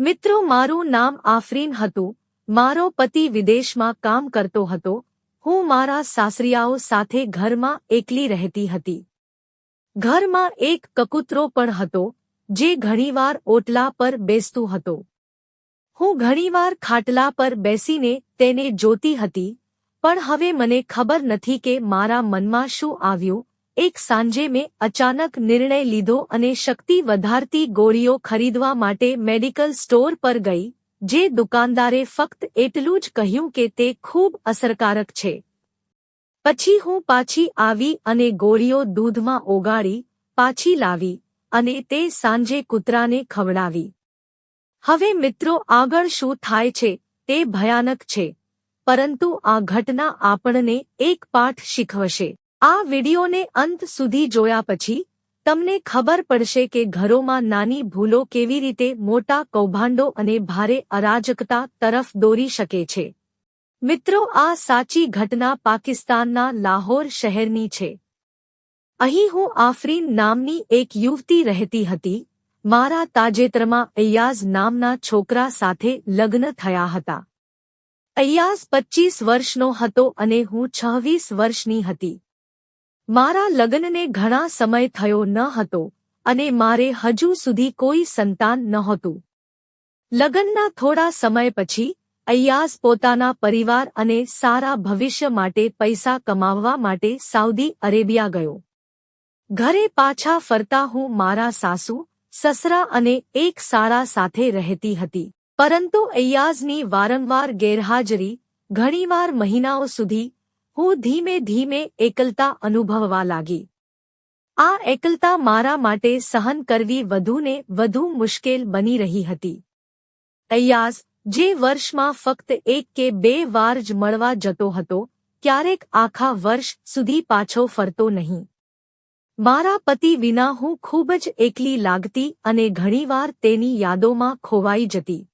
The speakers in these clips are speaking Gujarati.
મિત્રો, મારું નામ આફરીન હતું. મારો પતિ વિદેશમાં કામ કરતો હતો. હું મારા સાસરિયાઓ સાથે ઘરમાં એકલી રહેતી હતી. ઘરમાં એક કકૂતરો પણ હતો, જે ઘણીવાર ઓટલા પર બેસતું હતો. હું ઘણીવાર ખાટલા પર બેસીને તેને જોતી હતી, પણ હવે મને ખબર નથી કે મારા મનમાં શું આવ્યું એક સાંજે મેં અચાનક નિર્ણય લીધો અને શક્તિ વધારતી ગોળીઓ ખરીદવા માટે મેડિકલ સ્ટોર પર ગઈ, જે દુકાનદારે ફક્ત એટલું જ કહ્યું કે તે ખૂબ અસરકારક છે. પછી હું પાછી આવી અને ગોળીઓ દૂધમાં ઓગાળી, પાછી લાવી, અને તે સાંજે કૂતરાને ખવડાવી. હવે મિત્રો આગળ શું થાય છે તે ભયાનક છે, પરંતુ આ ઘટના આપણને એક પાઠ શીખવશે. આ વિડીયોને અંત સુધી જોયા પછી, તમને ખબર પડશે કે ઘરોમાં નાની ભૂલો કેવી રીતે મોટા કૌભાંડો અને ભારે અરાજકતા તરફ દોરી શકે છે. મિત્રો, આ સાચી ઘટના પાકિસ્તાનના લાહોર શહેરની છે. અહીં હું આફરીન નામની એક યુવતી રહેતી હતી, મારા તાજેતરમાં અયાઝ નામના છોકરા સાથે લગ્ન થયા હતા. અયાઝ પચ્ચીસ વર્ષનો હતો અને હું છવ્વીસ વર્ષની હતી. મારા લગ્નને ઘણા સમય થયો ન હતો અને મારે હજુ સુધી કોઈ સંતાન નહોતું. લગ્નના થોડા સમય પછી, અય્યાઝ પોતાના પરિવાર અને સારા ભવિષ્ય માટે પૈસા કમાવવા માટે સાઉદી અરેબિયા ગયો. ઘરે પાછા ફરતા હું મારા સાસુ, સસરા અને એક સારા સાથે રહેતી હતી. પરંતુ અય્યાઝની વારંવાર ગેરહાજરી, ઘણીવાર મહિનાઓ સુધી હું ધીમે ધીમે એકલતા અનુભવવા લાગી. આ એકલતા મારા માટે સહન કરવી વધુને વધુ મુશ્કેલ બની રહી હતી. અયાસ જે વર્ષમાં ફક્ત એક કે બે વાર જ મળવા જતો હતો, ક્યારેક આખા વર્ષ સુધી પાછો ફરતો નહીં. મારા પતિ વિના હું ખૂબ જ એકલી લાગતી અને ઘણીવાર તેની યાદોમાં ખોવાઈ જતી.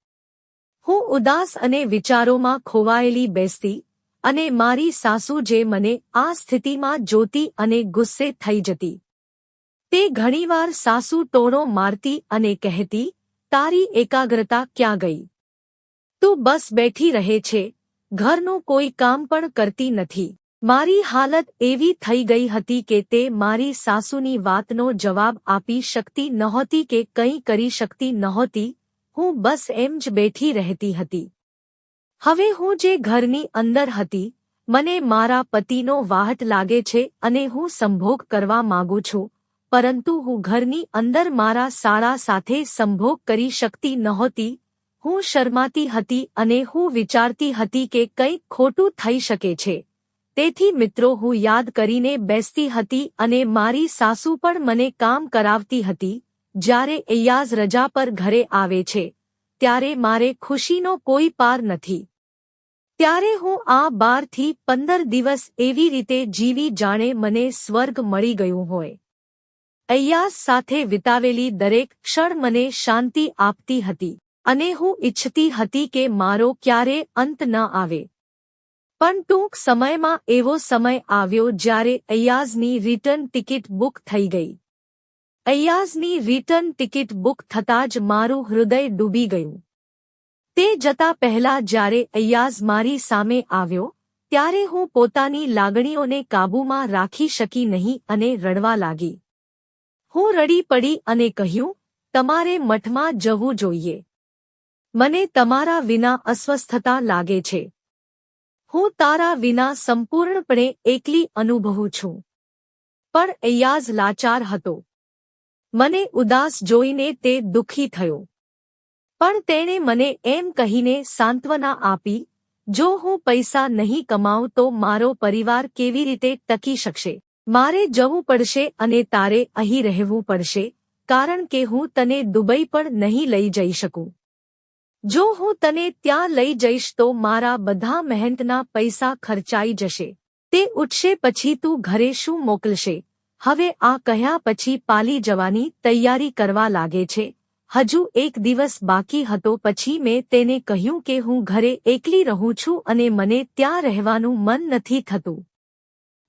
હું ઉદાસ અને વિચારોમાં ખોવાયેલી બેસતી અને મારી સાસુ જે મને આ સ્થિતિમાં જોતી અને ગુસ્સે થઈ જતી. તે ઘણીવાર સાસુ ટોણો મારતી અને કહેતી, તારી એકાગ્રતા ક્યાં ગઈ? તું બસ બેઠી રહે છે, ઘરનું કોઈ કામ પણ કરતી નથી. મારી હાલત એવી થઈ ગઈ હતી કે તે મારી સાસુની વાતનો જવાબ આપી શકતી નહોતી કે કંઈ કરી શકતી નહોતી. હું બસ એમ જ બેઠી રહેતી હતી. હવે હું જે ઘરની અંદર હતી, મને મારા પતિનો વાહટ લાગે છે અને હું સંભોગ કરવા માગું છું, પરંતુ હું ઘરની અંદર મારા સાળા સાથે સંભોગ કરી શકતી નહોતી, હું શરમાતી હતી અને હું વિચારતી હતી કે કંઈક ખોટું થઈ શકે છે. તેથી મિત્રો, હું યાદ કરીને બેસતી હતી અને મારી સાસુ પણ મને કામ કરાવતી હતી, જ્યારે એયાઝ રજા પર ઘરે આવે છે. ત્યારે મારે ખુશીનો કોઈ પાર નથી. ત્યારે હું આ બારથી પંદર દિવસ એવી રીતે જીવી જાણે મને સ્વર્ગ મળી ગયું હોય. અયાસ સાથે વિતાવેલી દરેક ક્ષણ મને શાંતિ આપતી હતી અને હું ઇચ્છતી હતી કે મારો ક્યારે અંત ન આવે. પણ ટૂંક સમયમાં એવો સમય આવ્યો જ્યારે અયાઝની રિટર્ન ટિકિટ બુક થઈ ગઈ. અય્યાઝની રિટર્ન ટિકિટ બુક થતાં જ મારું હૃદય ડૂબી ગયું. તે જતા પહેલા જ્યારે અયાઝ મારી સામે આવ્યો, ત્યારે હું પોતાની લાગણીઓને કાબૂમાં રાખી શકી નહીં અને રડવા લાગી. હું રડી પડી અને કહ્યું, તમારે મઠમાં જવું જોઈએ. મને તમારા વિના અસ્વસ્થતા લાગે છે. હું તારા વિના સંપૂર્ણપણે એકલી અનુભવું છું. પણ અયાઝ લાચાર હતો. મને ઉદાસ જોઈને તે દુઃખી થયો. પણ તેણે મને એમ કહીને સાંત્વના આપી, જો હું પૈસા નહીં કમાઉં તો મારો પરિવાર કેવી રીતે ટકી શકશે? મારે જવું પડશે અને તારે અહીં રહેવું પડશે, કારણ કે હું તને દુબઈ પણ નહીં લઈ જઈ શકું. જો હું તને ત્યાં લઈ જઈશ તો મારા બધા મહેનતના પૈસા ખર્ચાઈ જશે. તે ઉઠશે પછી તું ઘરે શું મોકલશે? હવે આ કહ્યા પછી પાલી જવાની તૈયારી કરવા લાગે છે. હજુ એક દિવસ બાકી હતો પછી મેં તેને કહ્યું કે હું ઘરે એકલી રહું છું અને મને ત્યાં રહેવાનું મન નથી થતું.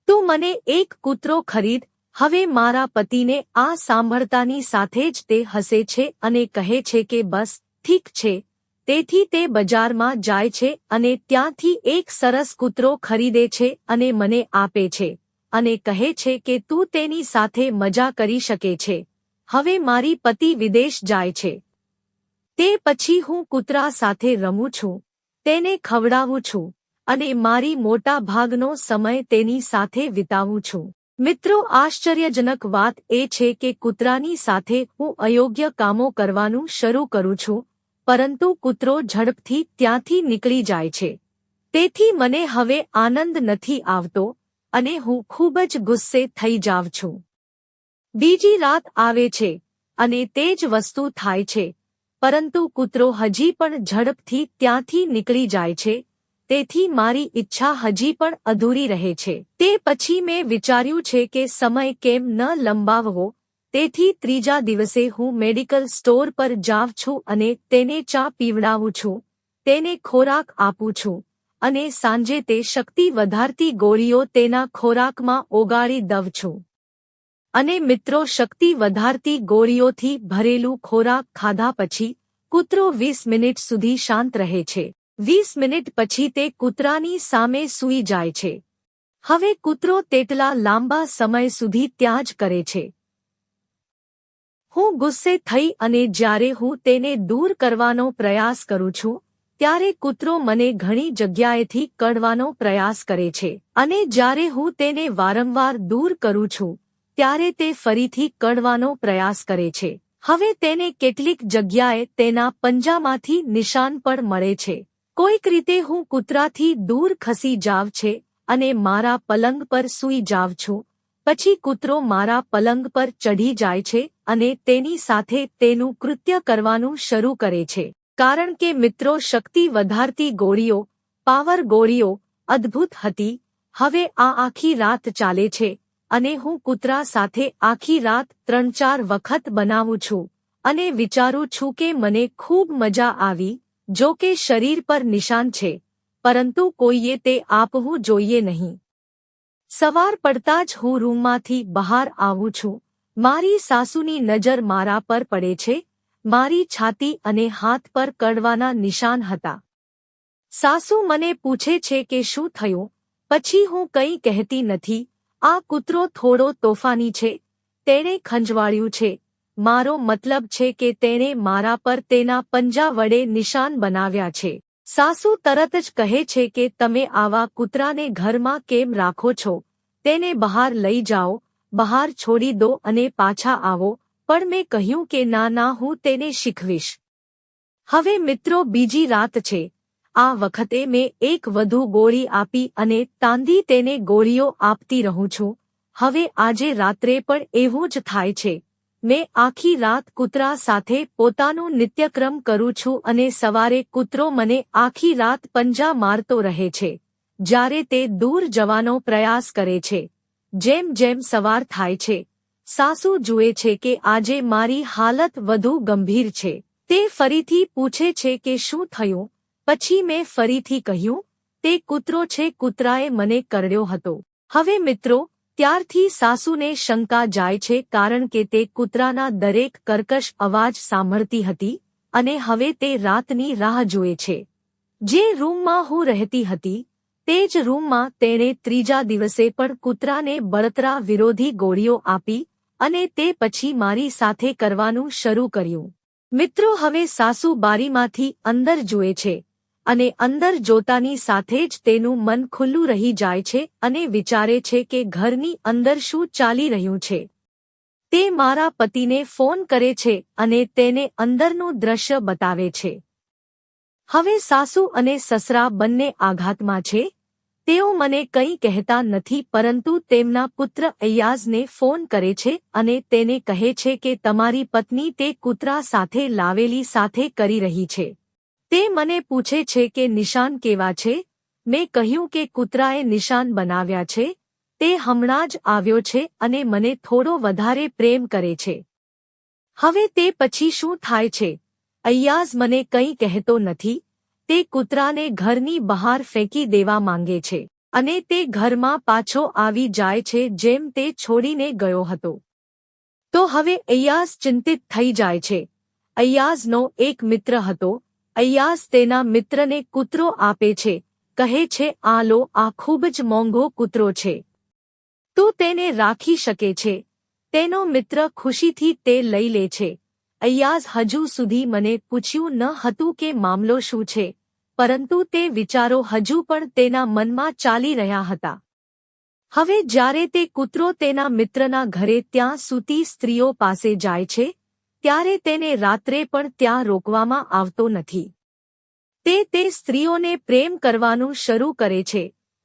તું મને એક કૂતરો ખરીદ, હવે મારા પતિને આ સાંભળતાની સાથે જ તે હસે છે અને કહે છે કે બસ, ઠીક છે. તેથી તે બજારમાં જાય છે અને ત્યાંથી એક સરસ કૂતરો ખરીદે છે અને મને આપે છે. અને કહે છે કે તું તેની સાથે મજા કરી શકે છે. હવે મારી પતિ વિદેશ જાય છે. તે પછી હું કૂતરા સાથે રમું છું. તેને ખવડાવું છું અને મારી મોટા ભાગનો સમય તેની સાથે વિતાવું છું. મિત્રો, આશ્ચર્યજનક વાત એ છે કે કૂતરાની સાથે હું અયોગ્ય કામો કરવાનું શરૂ કરું છું, પરંતુ કૂતરો ઝડપથી ત્યાંથી નીકળી જાય છે. તેથી મને હવે આનંદ નથી આવતો અને હું ખૂબ જ ગુસ્સે થઈ જાઉં છું. બીજી રાત આવે છે, અને તે જ વસ્તુ થાય છે, પરંતુ કૂતરો હજી પણ ઝડપથી ત્યાંથી નીકળી જાય છે, તેથી મારી ઈચ્છા હજી પણ અધૂરી રહે છે. તે પછી મેં વિચાર્યું છે કે સમય કેમ ન લંબાવવો, તેથી ત્રીજા દિવસે હું મેડિકલ સ્ટોર પર જાઉં છું અને તેને ચા પીવડાવું છું, તેને ખોરાક આપું છું. અને સાંજે તે શક્તિ વધારતી ગોળીઓ તેના ખોરાકમાં ઓગાળી દઉં છું. અને મિત્રો, શક્તિ વધારતી ગોળીઓથી ભરેલું ખોરાક ખાધા પછી કૂતરો વીસ મિનિટ સુધી શાંત રહે છે. વીસ મિનિટ પછી તે કૂતરાની સામે સૂઈ જાય છે. હવે કૂતરો તેટલા લાંબા સમય સુધી ત્યાં જ કરે છે. હું ગુસ્સે થઈ અને જ્યારે હું તેને દૂર કરવાનો પ્રયાસ કરું છું ત્યારે કૂતરો મને ઘણી જગ્યાએથી કડવાનો પ્રયાસ કરે છે અને જ્યારે હું તેને વારંવાર દૂર કરું છું, ત્યારે તે ફરીથી કડવાનો પ્રયાસ કરે છે. હવે તેને કેટલીક જગ્યાએ તેના પંજામાંથી નિશાન પણ મળે છે. કોઈક રીતે હું કૂતરાથી દૂર ખસી જાવ છે અને મારા પલંગ પર સૂઈ જાવ છું. પછી કૂતરો મારા પલંગ પર ચઢી જાય છે અને તેની સાથે તેનું કૃત્ય કરવાનું શરૂ કરે છે. કારણ કે મિત્રો શક્તિ વધારતી ગોળીઓ, પાવર ગોળીઓ અદ્ભુત હતી. હવે આ આખી રાત ચાલે છે અને હું કૂતરા સાથે આખી રાત ત્રણ ચાર વખત બનાવું છું અને વિચારું છું કે મને ખૂબ મજા આવી, જો કે શરીર પર નિશાન છે, પરંતુ કોઈએ તે આપવું જોઈએ નહીં. સવાર પડતા જ હું રૂમમાંથી બહાર આવું છું. મારી સાસુની નજર મારા પર પડે છે મારી છાતી અને હાથ પર કડવાના નિશાન હતા. સાસુ મને પૂછે છે કે શું થયું? પછી હું કંઈ કહેતી નથી. આ કૂતરો થોડો તોફાની છે. તેણે ખંજવાળ્યું છે. મારો મતલબ છે કે તેણે મારા પર તેના પંજા વડે નિશાન બનાવ્યા છે. સાસુ તરત જ કહે છે કે તમે આવા કૂતરાને ઘરમાં કેમ રાખો છો? તેને બહાર લઈ જાઓ, બહાર છોડી દો અને પાછા આવો. પણ મેં કહ્યું કે, ના ના, હું તેને શીખવીશ. હવે મિત્રો, બીજી રાત છે. આ વખતે મેં એક વધુ ગોળી આપી અને તાંદી તેને ગોળીઓ આપતી રહું છું. હવે આજે રાત્રે પણ એવું જ થાય છે. મેં આખી રાત કૂતરા સાથે પોતાનું નિત્યક્રમ કરું છું અને સવારે કૂતરો મને આખી રાત પંજા મારતો રહે છે, જ્યારે તે દૂર જવાનો પ્રયાસ કરે છે. જેમ જેમ સવાર થાય છે સાસુ જુએ છે કે આજે મારી હાલત વધુ ગંભીર છે. તે ફરીથી પૂછે છે કે શું થયું? પછી મેં ફરીથી કહ્યું, તે કૂતરો છે, કૂતરાએ મને કરડ્યો હતો. હવે મિત્રો, ત્યારથી સાસુને શંકા જાય છે કારણ કે તે કૂતરાના દરેક કર્કશ અવાજ સાંભળતી હતી અને હવે તે રાતની રાહ જુએ છે. જે રૂમમાં હું રહેતી હતી, તે જ રૂમમાં તેણે ત્રીજા દિવસે પણ કૂતરાને બળતરા વિરોધી ગોળીઓ આપી અને તે પછી મારી સાથે કરવાનું શરૂ કર્યું. મિત્રો, હવે સાસુ બારીમાંથી અંદર જુએ છે અને અંદર જોતાની સાથે જ તેનું મન ખુલ્લું રહી જાય છે અને વિચારે છે કે ઘરની અંદર શું ચાલી રહ્યું છે. તે મારા પતિને ફોન કરે છે અને તેને અંદરનું દ્રશ્ય બતાવે છે. હવે સાસુ અને સસરા બંને આઘાતમાં છે તેઓ મને કંઈ કહેતા નથી, પરંતુ તેમના પુત્ર અયાઝને ફોન કરે છે અને તેને કહે છે કે તમારી પત્ની તે કૂતરા સાથે લાવેલી સાથે કરી રહી છે. તે મને પૂછે છે કે નિશાન કેવા છે? મેં કહ્યું કે કૂતરાએ નિશાન બનાવ્યા છે. તે હમણાં જ આવ્યો છે અને મને થોડો વધારે પ્રેમ કરે છે. હવે તે પછી શું થાય છે? અયાઝ મને કંઈ કહેતો નથી તે કૂતરાને ઘરની બહાર ફેંકી દેવા માંગે છે અને તે ઘરમાં પાછો આવી જાય છે જેમ તે છોડીને ગયો હતો. તો હવે અયાસ ચિંતિત થઈ જાય છે. અય્યાઝનો એક મિત્ર હતો. અયાસ તેના મિત્રને કૂતરો આપે છે. કહે છે, આ લો, આ ખૂબ જ મોંઘો કૂતરો છે. તું તેને રાખી શકે છે. તેનો મિત્ર ખુશીથી તે લઈ લે છે. અય્યાઝ હજુ સુધી મને પૂછ્યું ન હતું કે મામલો શું છે, પરંતુ તે વિચારો હજુ પણ તેના મનમાં ચાલી રહ્યા હતા. હવે જ્યારે તે કૂતરો તેના મિત્રના ઘરે ત્યાં સૂતી સ્ત્રીઓ પાસે જાય છે, ત્યારે તેને રાત્રે પણ ત્યાં રોકવામાં આવતો નથી. તે તે સ્ત્રીઓને પ્રેમ કરવાનું શરૂ કરે છે,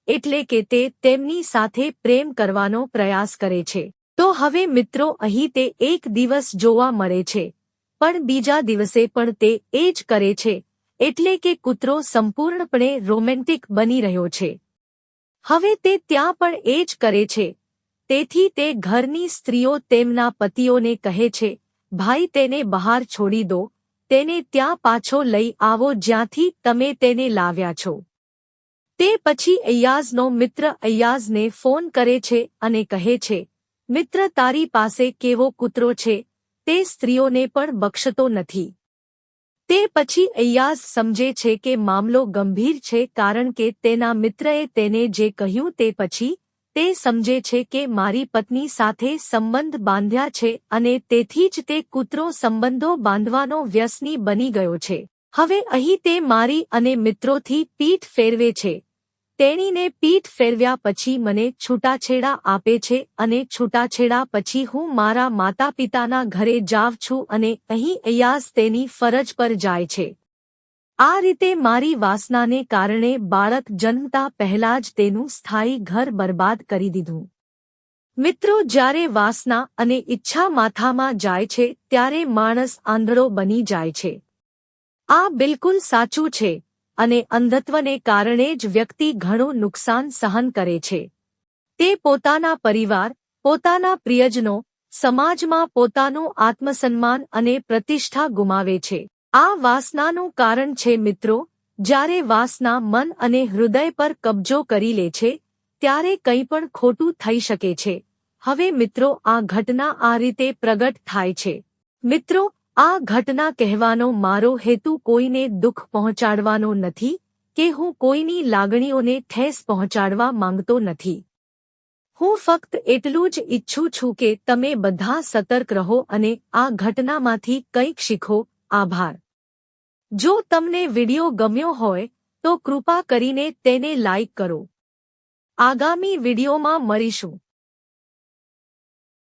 એટલે કે તે તેમની સાથે પ્રેમ કરવાનો પ્રયાસ કરે છે. તો હવે મિત્રો અહીં તે એક દિવસ જોવા મળે છે પણ બીજા દિવસે પણ તે એ જ કરે છે, એટલે કે કૂતરો સંપૂર્ણપણે રોમેન્ટિક બની રહ્યો છે. હવે તે ત્યાં પણ એ જ કરે છે. તેથી તે ઘરની સ્ત્રીઓ તેમના પતિઓને કહે છે, ભાઈ, તેને બહાર છોડી દો, તેને ત્યાં પાછો લઈ આવો જ્યાંથી તમે તેને લાવ્યા છો. તે પછી અયાઝનો મિત્ર અયાઝને ફોન કરે છે અને કહે છે, મિત્ર, તારી પાસે કેવો કૂતરો છે? તે સ્ત્રીઓને પણ બક્ષતો નથી. તે પછી અય્યાઝ સમજે છે કે મામલો ગંભીર છે કારણ કે તેના મિત્રએ તેને જે કહ્યું તે પછી તે સમજે છે કે મારી પત્ની સાથે સંબંધ બાંધ્યા છે અને તેથી જ તે કૂતરો સંબંધો બાંધવાનો વ્યસની બની ગયો છે. હવે અહીં તે મારી અને મિત્રોથી પીઠ ફેરવે છે. તેણીને પીઠ ફેરવ્યા પછી મને છૂટાછેડા આપે છે અને છૂટાછેડા પછી હું મારા માતા પિતાના ઘરે જાવ છું અને અહીં અયાસ તેની ફરજ પર જાય છે. આ રીતે મારી વાસનાને કારણે બાળક જન્મતા પહેલા જ તેનું સ્થાયી ઘર બરબાદ કરી દીધું. મિત્રો, જ્યારે વાસના અને ઈચ્છા માથામાં જાય છે, ત્યારે માણસ આંધળો બની જાય છે. આ બિલકુલ સાચું છે. અને અંધત્વને કારણે જ વ્યક્તિ ઘણું નુકસાન સહન કરે છે. તે પોતાના પરિવાર, પોતાના પ્રિયજનો, સમાજમાં પોતાનું આત્મસન્માન અને પ્રતિષ્ઠા ગુમાવે છે. આ વાસનાનું કારણ છે મિત્રો, જ્યારે વાસના મન અને હૃદય પર કબજો કરી લે છે, ત્યારે કંઈ પણ ખોટું થઈ શકે છે. હવે મિત્રો, આ ઘટના આ રીતે પ્રગટ થાય છે. મિત્રો આ ઘટના કહેવાનો મારો હેતુ કોઈને દુઃખ પહોંચાડવાનો નથી કે હું કોઈની લાગણીઓને ઠેસ પહોંચાડવા માંગતો નથી. હું ફક્ત એટલું જ ઈચ્છું છું કે તમે બધા સતર્ક રહો અને આ ઘટનામાંથી કંઈક શીખો. આભાર. જો તમને વિડિયો ગમ્યો હોય, તો કૃપા કરીને તેને લાઇક કરો. આગામી વિડિયોમાં મળીશું.